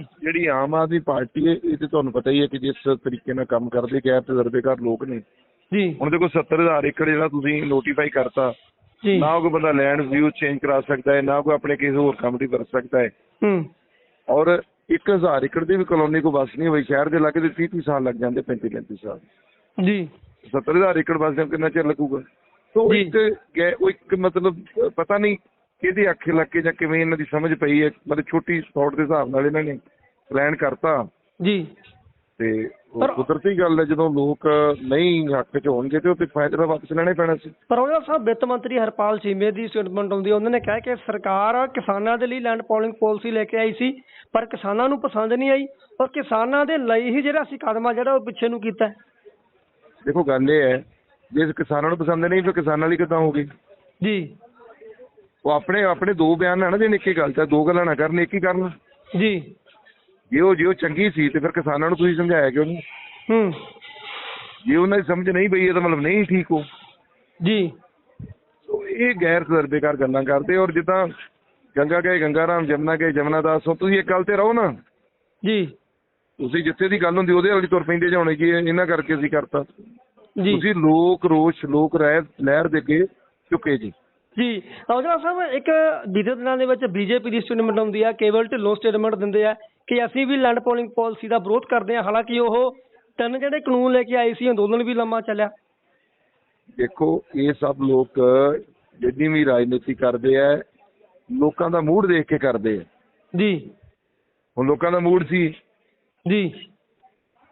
ਜਿਹੜੀ ਆਮ ਆਦਮੀ ਪਾਰਟੀ ਹੈ ਇਹ ਤੇ ਤੁਹਾਨੂੰ ਪਤਾ ਹੀ ਹੈ ਕਿ ਜਿਸ ਤਰੀਕੇ ਨਾਲ ਕੰਮ ਕਰਦੇ ਗੈਰ ਤਜਰਬੇਕਾਰ ਲੋਕ ਨੇ। ਜੀ। ਹੁਣ ਦੇਖੋ 70000 ਏਕੜ ਜਿਹੜਾ ਤੁਸੀਂ ਨੋਟੀਫਾਈ ਕਰਤਾ ਜੀ। ਨਾ ਕੋਈ ਬੰਦਾ ਲੈਂਡ ਵਿਊ ਚੇਂਜ ਕਰਾ ਸਕਦਾ ਹੈ ਨਾ ਕੋਈ ਆਪਣੇ ਕਿਸੇ ਹੋਰ ਕੰਮ ਦੀ ਵਰਤ ਸਕਦਾ ਹੈ। ਹੂੰ। ਔਰ 1000 ਏਕੜ ਦੀ ਵੀ ਕਲੋਨੀ ਕੋ ਬਸ ਨਹੀਂ ਹੋਈ ਸ਼ਹਿਰ ਦੇ ਲਾਗੇ ਦੇ 30 30 ਸਾਲ ਲੱਗ ਜਾਂਦੇ 35 35 ਸਾਲ। ਜੀ। 70000 ਏਕੜ ਬਸ ਕਿੰਨਾ ਚਿਰ ਲੱਗੂਗਾ? ਸੋ। ਇੱਕ ਉਹ ਇੱਕ ਮਤਲਬ ਪਤਾ ਨਹੀਂ ਕਿਹਦੀ ਅੱਖ ਲੱਗ ਕੇ ਜਾਂ ਕਿਵੇਂ ਇਹਨਾਂ ਦੀ ਸਮਝ ਪਈ ਹੈ? ਮਤਲਬ ਛੋਟੀ ਸਪੌਟ ਦੇ ਹਿਸਾਬ ਨਾਲ ਇਹਨਾਂ ਨੇ ਪਲਾਨ ਕਰਤਾ। ਜੀ। ਤੇ ਉਹ ਪਰ- ਕੁਦਰਤੀ ਗੱਲ ਹੈ ਜਦੋਂ ਲੋਕ ਨਹੀਂ ਹੱਕ 'ਚ ਹੋਣਗੇ ਤੇ ਉਹ ਤੇ ਫਾਇਦਾ ਤਾਂ ਵਾਪਸ ਲੈਣਾ ਹੀ ਪੈਣਾ ਸੀ। ਪਰ ਉਹਦਾ ਸਾਹਿਬ ਵਿੱਤ ਮੰਤਰੀ ਹਰਪਾਲ ਚੀਮੇ ਦੀ ਸਟੇਟਮੈਂਟ ਆਉਂਦੀ ਹੈ, ਉਹਨਾਂ ਨੇ ਕਿਹਾ ਕਿ ਸਰਕਾਰ ਕਿਸਾਨਾਂ ਦੇ ਲਈ ਲੈਂਡ ਪੋਲਿੰਗ ਪਾਲਿਸੀ ਲੈ ਕੇ ਆਈ ਸੀ ਪਰ ਕਿਸਾਨਾਂ ਨੂੰ ਪਸੰਦ ਨਹੀਂ ਆਈ ਔਰ ਕਿਸਾਨਾਂ ਦੇ ਲਈ ਹੀ ਜਿਹੜਾ ਅਸੀਂ ਕਦਮ ਆ ਜਿਹੜਾ ਉਹ ਪਿੱਛੇ ਨੂੰ ਕੀਤਾ ਹੈ। ਦੇਖੋ ਗੱਲ ਇਹ ਹੈ ਜੇ ਕਿਸਾਨਾਂ ਨੂੰ ਪਸੰਦ ਨਹੀਂ ਫਿਰ ਕਿਸਾਨਾਂ ਲਈ ਕਿਦਾਂ ਹੋਗੀ ਜੀ। ਉਹ ਆਪਣੇ ਆਪਣੇ ਦੋ ਬਿਆਨ ਨਾ ਨਾ ਦੇਣ ਇੱਕ ਹੀ ਗੱਲ ਤਾਂ ਦੋ ਗੱਲਾਂ ਨਾ ਕਰਨ ਇੱਕ ਹੀ ਕਰਨ। ਜੀ। ਜੇ ਉਹ ਜੇ ਉਹ ਚੰਗੀ ਸੀ ਤੇ ਫਿਰ ਕਿਸਾਨਾਂ ਨੂੰ ਤੁਸੀਂ ਸਮਝਾਇਆ ਕਿਉਂ ਨਹੀਂ? ਹੂੰ। ਜੇ ਉਹਨਾਂ ਦੀ ਸਮਝ ਨਹੀਂ ਪਈ ਇਹਦਾ ਮਤਲਬ ਨਹੀਂ ਠੀਕ ਹੋ। ਜੀ। ਇਹ ਗੈਰ ਤਜਰਬੇਕਾਰ ਗੱਲਾਂ ਕਰਦੇ ਔਰ ਜਿੱਦਾਂ ਗੰਗਾ ਗਏ ਗੰਗਾ ਰਾਮ ਜਮਨਾ ਗਏ ਜਮਨਾ ਦਾਸ ਸੋ ਤੁਸੀਂ ਇੱਕ ਗੱਲ ਤੇ ਰਹੋ ਨਾ। ਜੀ। ਤੁਸੀਂ ਜਿੱਥੇ ਦੀ ਗੱਲ ਹੁੰਦੀ ਉਹਦੇ ਵਾਲੀ ਤੁਰ ਪੈਂਦੇ ਜਾਣੇ ਜੀ ਇਹ- ਇਹਨਾਂ ਕਰਕੇ ਅਸੀਂ ਕਰਤਾ। ਜੀ। ਤੁਸੀਂ ਲੋਕ ਰੋਸ਼ ਲੋਕ ਰਹਿ ਲਹਿਰ ਦੇ ਕੇ ਚੁੱਕੇ ਜੀ। ਜੀ ਔਜਲਾ ਸਾਹਿਬ ਇੱਕ ਬੀਤੇ ਦਿਨਾਂ ਦੇ ਵਿੱਚ ਬੀਜੇਪੀ ਦੀ ਸਟੇਟਮੈਂਟ ਆਉਂਦੀ ਆ ਕੇਵਲ ਢਿੱਲੋਂ ਸਟੇਟਮੈਂਟ ਦਿੰਦੇ ਆ ਕਿ ਅਸੀਂ ਵੀ ਲੈਂਡ ਪੋਲਿੰਗ ਪਾਲਿਸੀ ਦਾ ਵਿਰੋਧ ਕਰਦੇ ਆ ਹਾਲਾਂਕਿ ਉਹ ਤਿੰਨ ਜਿਹੜੇ ਕਾਨੂੰਨ ਲੈ ਕੇ ਆਏ ਸੀ ਅੰਦੋਲਨ ਵੀ ਲੰਮਾ ਚੱਲਿਆ। ਦੇਖੋ ਇਹ ਸਭ ਲੋਕ ਜਿੰਨੀ ਵੀ ਰਾਜਨੀਤੀ ਕਰਦੇ ਆ ਲੋਕਾਂ ਦਾ ਮੂਡ ਦੇਖ ਕੇ ਕਰਦੇ ਆ। ਜੀ। ਹੁਣ ਲੋਕਾਂ ਦਾ ਮੂਡ ਸੀ। ਜੀ।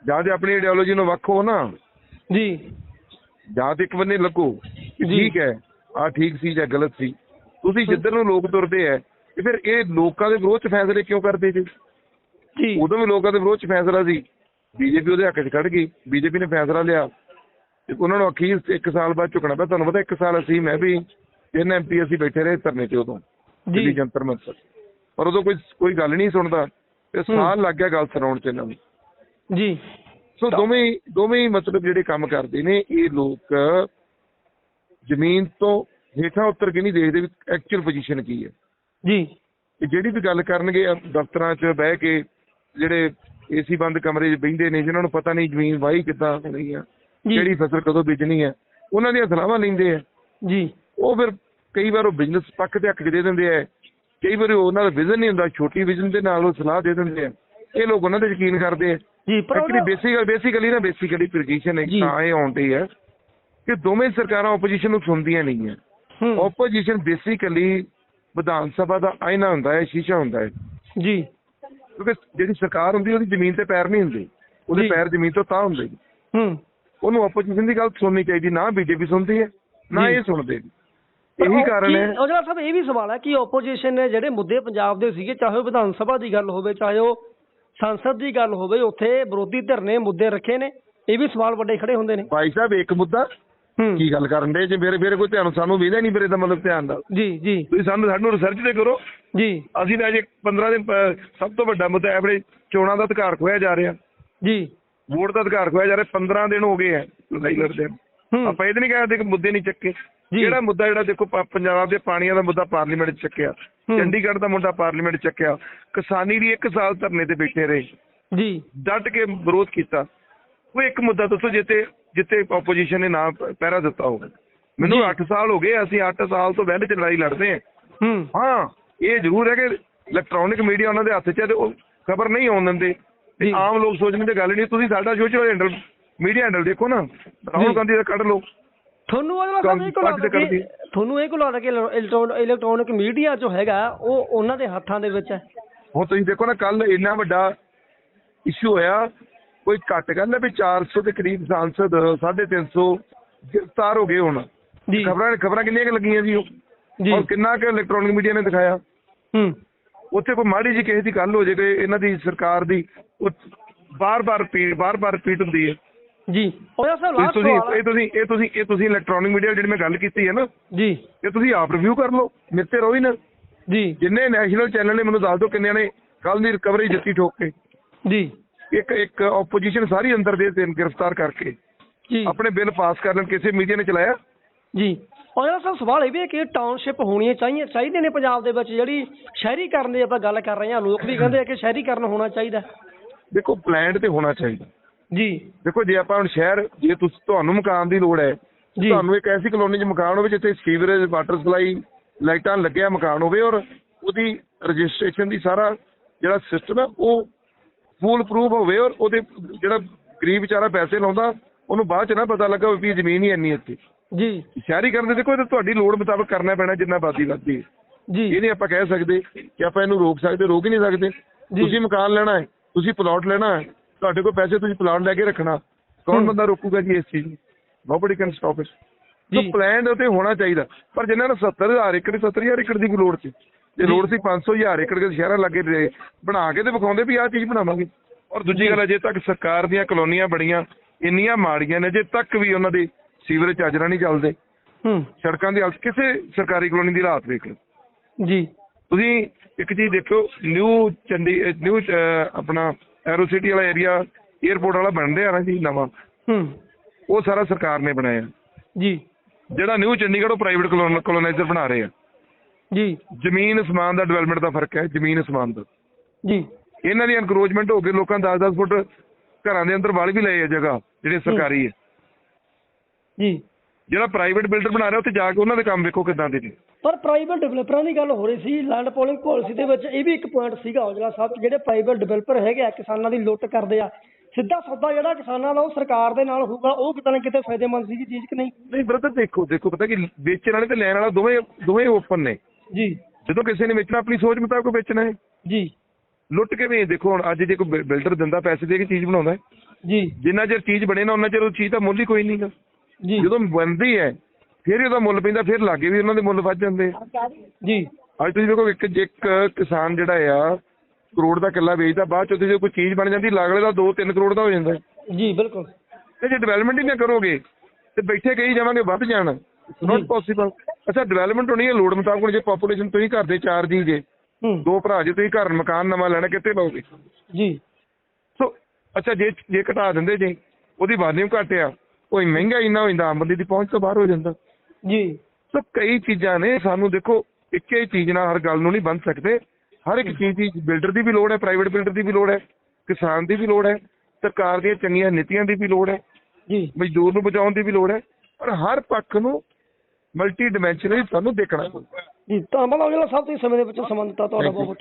ਜਾਂ ਤੇ ਆਪਣੀ ਆਈਡੀਓਲੋਜੀ ਨੂੰ ਵੱਖੋ ਨਾ। ਜੀ। ਜਾਂ ਤੇ ਇੱਕ ਬੰਨੇ ਲੱਗੋ। ਠੀਕ ਹੈ। ਆ ਠੀਕ ਸੀ ਜਾਂ ਗਲਤ ਸੀ? ਤੁਸੀਂ ਜਿੱਧਰ ਨੂੰ ਲੋਕ ਤੁਰਦੇ ਆ ਤੇ ਫਿਰ ਇਹ ਲੋਕਾਂ ਦੇ ਵਿਰੋਧ ਚ ਫੈਸਲੇ ਕਿਉਂ ਕਰਦੇ ਜੀ? ਜੀ। ਉਦੋਂ ਵੀ ਲੋਕਾਂ ਦੇ ਵਿਰੋਧ ਚ ਫੈਸਲਾ ਸੀ। ਬੀਜੇਪੀ ਉਹਦੇ ਹੱਕ 'ਚ ਖੜ ਗਈ। ਬੀਜੇਪੀ ਨੇ ਫੈਸਲਾ ਲਿਆ। ਤੇ ਉਹਨਾਂ ਨੂੰ ਅਖੀਰ ਇੱਕ ਸਾਲ ਬਾਅਦ ਝੁਕਣਾ ਪਿਆ। ਤੁਹਾਨੂੰ ਪਤਾ ਇੱਕ ਸਾਲ ਅਸੀਂ ਮੈਂ ਵੀ ਤਿੰਨ ਐਮਪੀ ਅਸੀਂ ਬੈਠੇ ਰਹੇ ਧਰਨੇ ਤੇ ਉਦੋਂ। ਜੀ। ਜੰਤਰ ਮੰਤਰ। ਪਰ ਉਦੋਂ ਕੋਈ ਕੋਈ ਗੱਲ ਨਹੀਂ ਸੁਣਦਾ। ਤੇ ਸਾਲ ਲੱਗ ਗਿਆ ਗੱਲ ਸੁਣਾਉਣ ਚ ਇਹਨਾਂ ਨੂੰ। ਜੀ। ਸੋ ਦੋਵੇਂ ਦੋਵੇਂ ਮਤਲਬ ਜਿਹੜੇ ਕੰਮ ਕਰਦੇ ਨੇ ਇਹ ਲੋਕ ਜ਼ਮੀਨ ਤੋਂ ਹੇਠਾਂ ਉੱਤਰ ਕੇ ਨਹੀਂ ਦੇਖਦੇ ਵੀ ਐਕਚੁਅਲ ਪੋਜੀਸ਼ਨ ਕੀ ਹੈ। ਜੀ। ਕਿ ਜਿਹੜੀ ਵੀ ਗੱਲ ਕਰਨਗੇ ਦਫ਼ਤਰਾਂ 'ਚ ਬਹਿ ਕੇ ਜਿਹੜੇ ਏਸੀ ਬੰਦ ਕਮਰੇ 'ਚ ਬਹਿੰਦੇ ਨੇ ਜਿਨ੍ਹਾਂ ਨੂੰ ਪਤਾ ਨਹੀਂ ਜ਼ਮੀਨ ਵਾਹੀ ਕਿੱਦਾਂ ਹੋਣੀ ਆ ਕਿਹੜੀ ਫਸਲ ਕਦੋਂ ਬੀਜਣੀ ਹੈ ਉਹਨਾਂ ਦੀਆਂ ਸਲਾਹਾਂ ਲੈਂਦੇ ਆ। ਜੀ। ਉਹ ਫਿਰ ਕਈ ਵਾਰ ਉਹ ਬਿਜ਼ਨਸ ਪੱਖ ਤੇ ਹੱਕ ਦੇ ਦਿੰਦੇ ਆ ਕਈ ਵਾਰ ਉਹਨਾਂ ਦਾ ਵਿਜ਼ਨ ਨਹੀਂ ਹੁੰਦਾ ਛੋਟੀ ਵਿਜ਼ਨ ਦੇ ਨਾਲ ਉਹ ਸਲਾਹ ਦੇ ਦਿੰਦੇ ਆ। ਇਹ ਲੋਕ ਉਹਨਾਂ ਤੇ ਯਕੀਨ ਕਰਦੇ ਆ। ਜੀ ਪਰ ਬੇਸਿਕਲ ਬੇਸਿਕਲੀ ਨਾ ਬੇਸਿਕਲੀ ਪੋਜੀਸ਼ਨ ਹੈ। ਤਾਂ ਇਹ ਆਉਂਦੀ ਹੈ ਕਿ ਦੋਵੇਂ ਸਰਕਾਰਾਂ ਆਪੋਜੀਸ਼ਨ ਨੂੰ ਸੁਣਦੀਆਂ ਨਹੀਂ ਹੈ। ਆਪੋਜੀਸ਼ਨ ਬੇਸਿਕਲੀ ਵਿਧਾਨ ਸਭਾ ਦਾ ਆਇਨਾ ਹੁੰਦਾ ਹੈ ਸ਼ੀਸ਼ਾ ਹੁੰਦਾ ਹੈ ਜੀ। ਕਿਉਂਕਿ ਜਿਹੜੀ ਸਰਕਾਰ ਹੁੰਦੀ ਉਹਦੀ ਜ਼ਮੀਨ ਤੇ ਪੈਰ ਨਹੀਂ ਹੁੰਦੇ। ਉਹਦੇ। ਪੈਰ ਜ਼ਮੀਨ ਤੋਂ ਤਾਂ ਹੁੰਦੇ। ਹੂੰ। ਉਹਨੂੰ ਆਪੋਜੀਸ਼ਨ ਦੀ ਗੱਲ ਸੁਣਨੀ ਚਾਹੀਦੀ ਨਾ ਬੀਜੇਪੀ ਸੁਣਦੀ ਹੈ ਨਾ। ਇਹ ਸੁਣਦੇ। ਇਹੀ ਕਾਰਨ ਹੈ ਔਜਲਾ ਸਾਹਿਬ ਇਹ ਵੀ ਸਵਾਲ ਹੈ ਕਿ ਆਪੋਜੀਸ਼ਨ ਨੇ ਜਿਹੜੇ ਮੁੱਦੇ ਪੰਜਾਬ ਦੇ ਸੀਗੇ ਚਾਹੇ ਉਹ ਵਿਧਾਨ ਸਭਾ ਦੀ ਗੱਲ ਹੋਵੇ ਚਾਹੇ ਉਹ ਸੰਸਦ ਦੀ ਗੱਲ ਹੋਵੇ ਉੱਥੇ ਵਿਰੋਧੀ ਧਿਰ ਨੇ ਮੁੱਦੇ ਰੱਖੇ ਨੇ। ਇਹ ਵੀ ਸਵਾਲ ਵੱਡੇ ਖੜੇ ਹੁੰਦੇ ਨੇ। ਭਾਈ ਸਾਹਿਬ ਇੱਕ ਮੁੱਦਾ ਕੀ ਗੱਲ ਕਰਨ ਦੇ ਜੇ ਮੇਰੇ ਮੇਰੇ ਕੋਈ ਧਿਆਨ ਸਾਨੂੰ ਵੀਦਾ ਨਹੀਂ ਮੇਰੇ ਦਾ ਮਤਲਬ ਧਿਆਨ ਦਾ। ਜੀ ਜੀ। ਤੁਸੀਂ ਸਾਨੂੰ ਸਾਨੂੰ ਰਿਸਰਚ ਤੇ ਕਰੋ। ਜੀ। ਅਸੀਂ ਤਾਂ ਅਜੇ 15 ਦਿਨ ਪ- ਸਭ ਤੋਂ ਵੱਡਾ ਮੁੱਦਾ ਹੈ ਆਪਣੇ ਚੋਣਾਂ ਦਾ ਅਧਿਕਾਰ ਖੋਇਆ ਜਾ ਰਿਹਾ। ਜੀ। ਵੋਟ ਦਾ ਅਧਿਕਾਰ ਖੋਇਆ ਜਾ ਰਿਹਾ 15 ਦਿਨ ਹੋ ਗਏ ਹੈ ਲੜਾਈ ਲੜਦੇ ਆਪਾਂ ਇਹ ਤਾਂ ਨਹੀਂ ਕਹਿੰਦੇ ਕਿ ਮੁੱਦੇ ਨਹੀਂ ਚੱਕੇ। ਜਿਹੜਾ ਮੁੱਦਾ ਜਿਹੜਾ ਦੇਖੋ ਪੰਜਾਬ ਦੇ ਪਾਣੀਆਂ ਦਾ ਮੁੱਦਾ ਪਾਰਲੀਮੈਂਟ 'ਚ ਚੱਕਿਆ। ਚੰਡੀਗੜ੍ਹ ਦਾ ਮੁੱਦਾ ਪਾਰਲੀਮੈਂਟ 'ਚ ਚੱਕਿਆ। ਕਿਸਾਨੀ ਦੀ 1 ਸਾਲ ਧਰਨੇ ਤੇ ਬੈਠੇ ਰਹੇ। ਜੀ। ਡਟ ਕੇ ਵਿਰੋਧ ਕੀਤਾ। ਉਹ ਇੱਕ ਮੁੱਦਾ ਦੱਸੋ ਜਿੱਤੇ ਜਿੱਤੇ ਆਪੋਜੀਸ਼ਨ ਨੇ ਨਾ ਪਹਿਰਾ ਦਿੱਤਾ ਹੋਵੇ ਮੈਨੂੰ ਜੀ। 8 ਸਾਲ ਹੋ ਗਏ ਅਸੀਂ 8 ਸਾਲ ਤੋਂ ਵੈਲ 'ਚ ਲੜਾਈ ਲੜਦੇ ਹਾਂ ਹੂੰ ਇਹ ਜ਼ਰੂਰ ਹੈ ਕਿ ਇਲੈਕਟ੍ਰੋਨਿਕ ਮੀਡੀਆ ਉਹਨਾਂ ਦੇ ਹੱਥ 'ਚ ਹੈ ਤੇ ਉਹ ਖਬਰ ਨਹੀਂ ਆਉਣ ਦਿੰਦੇ ਤੇ। ਆਮ ਲੋਕ ਸੋਚਣ ਦੀ ਗੱਲ ਨਹੀਂ ਤੁਸੀਂ ਸਾਡਾ ਸੋਸ਼ਲ ਹੈਂਡਲ ਮੀਡੀਆ ਹੈਂਡਲ ਦੇਖੋ ਨਾ ਰਾਹੁਲ। ਗਾਂਧੀ ਦਾ ਕੱਢ ਲਓ ਤੁਹਾਨੂੰ ਉਹਦਾ ਸਾਹਿਬ ਇਹ ਕੋਲ। ਤੁਹਾਨੂੰ ਇਹ ਕੋਲ ਲੱਗਦਾ ਕਿ ਇਲੈਕਟ੍ਰੋਨਿਕ ਮੀਡੀਆ ਜੋ ਹੈਗਾ ਉਹ ਉਹਨਾਂ ਦੇ ਹੱਥਾਂ ਦੇ ਵਿੱਚ ਹੈ ਹੁਣ ਤੁਸੀਂ ਦੇਖੋ ਨਾ ਕੱਲ ਇੰਨਾ ਵੱਡਾ ਇਸ਼ੂ ਹੋਇਆ ਕੋਈ ਘੱਟ ਗੱਲ ਹੈ ਵੀ 400 ਦੇ ਕਰੀਬ ਸਾਂਸਦ 350 ਗ੍ਰਿਫਤਾਰ ਹੋ ਗਏ ਹੁਣ। ਜੀ। ਖਬਰਾਂ ਖਬਰਾਂ ਕਿੰਨੀਆਂ ਕੁ ਲੱਗੀਆਂ ਜੀ? ਉਹ ਜੀ। ਔਰ ਕਿੰਨਾ ਕਿ ਇਲੈਕਟ੍ਰੋਨਿਕ ਮੀਡੀਆ ਨੇ ਦਿਖਾਇਆ? ਹੂੰ। ਉੱਥੇ ਕੋਈ ਮਾੜੀ ਜੀ ਕਿਸੇ ਦੀ ਗੱਲ ਹੋ ਜੇ ਕਿ ਇਹਨਾਂ ਦੀ ਸਰਕਾਰ ਦੀ ਉਹ ਬਾਰ-ਬਾਰ ਰਿਪੀਟ ਬਾਰ-ਬਾਰ ਰਿਪੀਟ ਹੁੰਦੀ ਹੈ। ਜੀ। ਉਹਦਾ ਲਾਸਟ ਤੁਸੀਂ ਸਵਾਲ ਇਹ ਤੁਸੀਂ ਇਹ ਤੁਸੀਂ ਇਹ ਤੁਸੀਂ ਇਲੈਕਟ੍ਰੋਨਿਕ ਮੀਡੀਆ ਜਿਹੜੀ ਮੈਂ ਗੱਲ ਕੀਤੀ ਹੈ ਨਾ ਜੀ। ਇਹ ਤੁਸੀਂ ਆਪ ਰਿਵਿਊ ਕਰ ਲਓ ਮੇਰੇ ਤੇ ਰਹੋ ਹੀ ਨਾ। ਜੀ। ਜਿੰਨੇ ਨੈਸ਼ਨਲ ਚੈਨਲ ਨੇ ਮੈਨੂੰ ਦੱਸ ਦਿਓ ਕਿੰਨਿਆਂ ਨੇ ਕੱਲ ਦੀ ਰਿਕਵਰੀ ਦਿੱਤੀ ਠੋਕ ਕੇ। ਜੀ। ਇੱਕ ਇੱਕ ਆਪੋਜੀਸ਼ਨ ਸਾਰੀ ਅੰਦਰ ਦੇ ਤੇ ਗ੍ਰਿਫਤਾਰ ਕਰਕੇ। ਜੀ। ਆਪਣੇ ਬਿੱਲ ਪਾਸ ਕਰ ਲੈਣ ਕਿਸੇ ਮੀਡੀਆ ਨੇ ਚਲਾਇਆ? ਜੀ। ਔਜਲਾ ਸਾਹਿਬ ਸਵਾਲ ਇਹ ਵੀ ਹੈ ਕਿ ਟਾਊਨਸ਼ਿਪ ਹੋਣੀਆਂ ਚਾਹੀਦੀਆਂ ਚਾਹੀਦੀਆਂ ਨੇ ਪੰਜਾਬ ਦੇ ਵਿੱਚ ਜਿਹੜੀ ਸ਼ਹਿਰੀਕਰਨ ਦੀ ਆਪਾਂ ਗੱਲ ਕਰ ਰਹੇ ਹਾਂ। ਲੋਕ ਵੀ ਕਹਿੰਦੇ ਆ ਕਿ ਸ਼ਹਿਰੀਕਰਨ ਹੋਣਾ ਚਾਹੀਦਾ। ਦੇਖੋ ਪਲਾਨ ਤੇ ਹੋਣਾ ਚਾਹੀਦਾ। ਜੀ। ਦੇਖੋ ਜੇ ਆਪਾਂ ਹੁਣ ਸ਼ਹਿਰ ਜੇ ਤੁਸੀਂ ਤੁਹਾਨੂੰ ਮਕਾਨ ਦੀ ਲੋੜ ਹੈ ਤੁਹਾਨੂੰ ਇੱਕ ਐਸੀ ਕਲੋਨੀ 'ਚ ਮਕਾਨ ਹੋਵੇ ਜਿੱਥੇ ਸੀਵਰੇਜ ਵਾਟਰ ਸਪਲਾਈ ਲਾਈਟਾਂ ਲੱਗਿਆ ਮਕਾਨ ਹੋਵੇ ਔਰ ਉਹਦੀ ਰਜਿਸਟ੍ਰੇਸ਼ਨ ਦੀ ਸਾਰਾ ਜਿਹੜਾ ਸਿਸਟਮ ਹੈ ਉਹ ਫੂਲ ਪ੍ਰੂਫ ਹੋਵੇ ਔਰ ਉਹਦੇ ਜਿਹੜਾ ਗਰੀਬ ਵਿਚਾਰਾ ਪੈਸੇ ਲਾਉਂਦਾ ਉਹਨੂੰ ਬਾਅਦ ਚ ਨਾ ਪਤਾ ਲੱਗਾ ਵੀ ਜ਼ਮੀਨ ਹੀ ਇੰਨੀ ਇੱਥੇ। ਜੀ। ਸ਼ਹਿਰੀਕਰਨ ਦੇ ਦੇਖੋ ਇਹ ਤੁਹਾਡੀ ਲੋੜ ਮੁਤਾਬਕ ਕਰਨਾ ਪੈਣਾ ਜਿੰਨਾ ਆਬਾਦੀ ਵੱਧਦੀ ਜੀ। ਇਹ ਨਹੀਂ ਆਪਾਂ ਕਹਿ ਸਕਦੇ ਕਿ ਆਪਾਂ ਇਹਨੂੰ ਰੋਕ ਸਕਦੇ ਰੋਕ ਹੀ ਨਹੀਂ ਸਕਦੇ। ਤੁਸੀਂ ਮਕਾਨ ਲੈਣਾ ਹੈ ਤੁਸੀਂ ਪਲਾਟ ਲੈਣਾ ਹੈ ਤੁਹਾਡੇ ਕੋਲ ਪੈਸੇ ਤੁਸੀਂ ਪਲਾਟ ਲੈ ਕੇ ਰੱਖਣਾ। ਕੌਣ। ਬੰਦਾ ਰੋਕੂਗਾ ਜੀ ਇਸ ਚੀਜ਼ ਨੂੰ? Nobody can stop it so ਜੀ। ਪਲਾਨ ਤੇ ਹੋਣਾ ਚਾਹੀਦਾ। ਪਰ ਜਿਨ੍ਹਾਂ ਨੂੰ 70000 ਏਕੜ 70000 ਏਕੜ ਦੀ ਲੋੜ ਸੀ ਜੇ। ਲੋੜ ਸੀ 500000 ਏਕੜ ਦੇ ਸ਼ਹਿਰਾਂ ਲੱਗੇ ਬਣਾ ਕੇ ਤੇ ਵਿਖਾਉਂਦੇ ਵੀ ਆਹ ਚੀਜ਼ ਬਣਾਵਾਂਗੇ। ਔਰ ਦੂਜੀ ਗੱਲ ਅਜੇ ਤੱਕ ਸਰਕਾਰ ਦੀਆਂ ਕਲੋਨੀਆਂ ਬੜੀਆਂ ਇੰਨੀਆਂ ਮਾੜੀਆਂ ਨੇ ਅਜੇ ਤੱਕ ਵੀ ਉਹਨਾਂ ਦੇ ਸੀਵਰੇਜ ਚੱਜਰਾ ਨਹੀਂ ਚੱਲਦੇ ਹੂੰ। ਸੜਕਾਂ ਦੀ ਹਾਲਤ ਕਿਸੇ ਸਰਕਾਰੀ ਕਲੋਨੀ ਦੀ ਹਾਲਤ ਵੇਖ ਲਓ। ਜੀ। ਤੁਸੀਂ ਇੱਕ ਚੀਜ਼ ਦੇਖੋ ਨਿਊ ਚੰਡੀ ਨਿਊ ਆਪਣਾ ਐਰੋ ਸਿਟੀ ਵਾਲਾ ਏਰੀਆ 에어ਪੋਰਟ ਵਾਲਾ ਬਣ ਰਿਹਾ ਨਾ ਜੀ ਨਵਾਂ। ਹੂੰ। ਉਹ ਸਾਰਾ ਸਰਕਾਰ ਨੇ ਬਣਾਇਆ। ਜੀ। ਜਿਹੜਾ ਨਿਊ ਚੰਡੀਗੜ੍ਹ ਉਹ ਪ੍ਰਾਈਵੇਟ ਕਲੋਨਾਈਜ਼ਰ ਬਣਾ ਰਹੇ ਆ। ਜੀ। ਜ਼ਮੀਨ ਅਸਮਾਨ ਦਾ ਡਿਵੈਲਪਮੈਂਟ ਦਾ ਫ਼ਰਕ ਹੈ ਜ਼ਮੀਨ ਅਸਮਾਨ ਦਾ। ਜੀ। ਇਹਨਾਂ ਦੀ ਐਨਕਰੋਚਮੈਂਟ ਹੋ ਕੇ ਲੋਕਾਂ 10-10 ਫੁੱਟ ਘਰਾਂ ਦੇ ਅੰਦਰ ਵਲ ਵੀ ਲਏ ਆ ਜਗ੍ਹਾ ਜਿਹੜੇ ਸਰਕਾਰੀ ਹੈ। ਜੀ। ਜਿਹੜਾ ਪ੍ਰਾਈਵੇਟ ਬਿਲਡਰ ਬਣਾ ਰਿਹਾ ਉੱਥੇ ਜਾ ਕੇ ਉਹਨਾਂ ਦੇ ਕੰਮ ਵੇਖੋ ਕਿਦਾਂ ਦੇ ਨੇ। ਪਰ ਪ੍ਰਾਈਵੇਟ ਡਿਵੈਲਪਰਾਂ ਦੀ ਗੱਲ ਹੋ ਰਹੀ ਸੀ ਲੈਂਡ ਪੋਲਿੰਗ ਪਾਲਿਸੀ ਦੇ ਵਿੱਚ ਇਹ ਵੀ ਇੱਕ ਪੁਆਇੰਟ ਸੀਗਾ ਔਜਲਾ ਸਾਹਿਬ ਜਿਹੜੇ ਪ੍ਰਾਈਵੇਟ ਡਿਵੈਲਪਰ ਹੈਗੇ ਆ ਕਿਸਾਨਾਂ ਦੀ ਲੁੱਟ ਕਰਦੇ ਆ। ਸਿੱਧਾ ਸੌਦਾ ਜਿਹੜਾ ਕਿਸਾਨਾਂ ਦਾ ਉਹ ਸਰਕਾਰ ਦੇ ਨਾਲ ਹੋਊਗਾ ਉਹ ਕਿਤੇ ਨਾ ਕਿਤੇ ਫਾਇਦੇਮੰਦ ਸੀਗੀ ਚੀਜ਼ ਕਿ ਨਹੀਂ? ਨਹੀਂ ਬ੍ਰਦਰ ਦੇਖੋ ਦੇਖੋ ਪਤਾ ਕਿ ਵੇਚਣ ਵਾਲੇ ਤੇ ਲੈਣ ਵਾਲਾ ਦੋਵੇਂ ਦੋਵੇਂ ਓਪਨ ਨੇ। ਜੀ। ਜਦੋਂ ਕਿਸੇ ਨੇ ਵੇਚਣਾ ਆਪਣੀ ਸੋਚ ਮੁਤਾਬਕ ਵੇਚਣਾ ਹੈ। ਜੀ। ਲੁੱਟ ਕੇ ਵੀ ਦੇਖੋ ਹੁਣ ਅੱਜ ਜੇ ਕੋਈ ਬਿਲਡਰ ਦਿੰਦਾ ਪੈਸੇ ਦੇ ਕੇ ਚੀਜ਼ ਬਣਾਉਂਦਾ ਹੈ। ਜੀ। ਜਿੰਨਾ ਚਿਰ ਚੀਜ਼ ਬਣੇ ਨਾ ਉਹਨਾਂ ਚਿਰ ਉਹ ਚੀਜ਼ ਦਾ ਮੁੱਲ ਹੀ ਕੋਈ ਨਹੀਂਗਾ ਜੀ। ਜਦੋਂ ਬਣਦੀ ਹੈ ਫਿਰ ਉਹਦਾ ਮੁੱਲ ਪੈਂਦਾ ਫਿਰ ਲਾਗੇ ਵੀ ਉਹਨਾਂ ਦੇ ਮੁੱਲ ਵੱਧ ਜਾਂਦੇ। ਜੀ। ਅੱਜ ਤੁਸੀਂ ਦੇਖੋ ਇੱਕ ਇੱਕ ਕਿਸਾਨ ਜਿਹੜਾ ਆ ਕਰੋੜ ਦਾ ਕਿੱਲਾ ਵੇਚਦਾ ਬਾਅਦ ਚ ਉਹਦੀ ਜੇ ਕੋਈ ਚੀਜ਼ ਬਣ ਜਾਂਦੀ ਲਾਗਲੇ ਦਾ 2-3 ਕਰੋੜ ਦਾ ਹੋ ਜਾਂਦਾ। ਜੀ ਬਿਲਕੁਲ। ਤੇ ਜੇ ਡਿਵੈਲਪਮੈਂਟ ਹੀ ਨਾ ਕਰੋਗੇ ਤੇ ਬੈਠੇ ਕਹੀ ਜਾਵਾਂਗੇ ਵੱਧ ਜਾਣ। ਨਾਟ। ਪੋਸੀਬਲ ਅੱਛਾ ਡਿਵੈਲਪਮੈਂਟ ਹੋਣੀ ਹੈ ਲੋੜ ਮੁਤਾਬਕ ਜੇ ਪੋਪੂਲੇਸ਼ਨ ਤੁਸੀਂ ਘਰ ਦੇ ਚਾਰ ਜੀ ਜੇ ਦੋ ਭਰਾ ਜੇ ਤੁਸੀਂ ਘਰ ਮਕਾਨ ਨਵਾਂ ਲੈਣਾ ਕਿੱਥੇ ਲਓਗੇ ਜੀ। ਸੋ ਅੱਛਾ ਜੇ ਜੇ ਘਟਾ ਦਿੰਦੇ ਜੇ ਉਹਦੀ ਵਾਲੀਅਮ ਘਟਿਆ ਕੋਈ ਮਹਿੰਗਾ ਇੰਨਾ ਹੋ ਜਾਂਦਾ ਆਮ ਬੰਦੇ ਦੀ ਪਹੁੰਚ ਤੋਂ ਬਾਹਰ ਹੋ ਜਾਂਦਾ। ਜੀ। ਸੋ ਕਈ ਚੀਜ਼ਾਂ ਨੇ ਸਾਨੂੰ ਦੇਖੋ ਇੱਕੇ ਹੀ ਚੀਜ਼ ਨਾਲ ਹਰ ਗੱਲ ਨੂੰ ਨਹੀਂ ਬੰਨ ਸਕਦੇ। ਹਰ ਇੱਕ ਚੀਜ਼ ਦੀ ਬਿਲਡਰ ਦੀ ਵੀ ਲੋੜ ਹੈ ਪ੍ਰਾਈਵੇਟ ਬਿਲਡਰ ਦੀ ਵੀ ਲੋੜ ਹੈ ਕਿਸਾਨ ਦੀ ਵੀ ਲੋੜ ਹੈ ਸਰਕਾਰ ਦੀਆਂ ਚੰਗੀਆਂ ਨੀਤੀਆਂ ਦੀ ਵੀ ਲੋੜ ਹੈ ਜੀ। ਮਜ਼ਦੂਰ ਨੂੰ ਬਚਾਉਣ ਦੀ ਵੀ ਲੋੜ ਹੈ। ਪਰ ਹਰ ਪੱਖ ਨੂੰ ਮਲਟੀ ਡਿਮੈਂਸ਼ਨਲੀ ਸਾਨੂੰ ਦੇਖਣਾ ਪਊਗਾ ਜੀ ਧੰਨਵਾਦ ਔਜਲਾ ਸਾਹਿਬ ਤੁਸੀਂ ਸਮੇਂ ਦੇ ਵਿੱਚ ਸਮਾਂ ਦਿੱਤਾ ਤੁਹਾਡਾ ਬਹੁਤ ਬਹੁਤ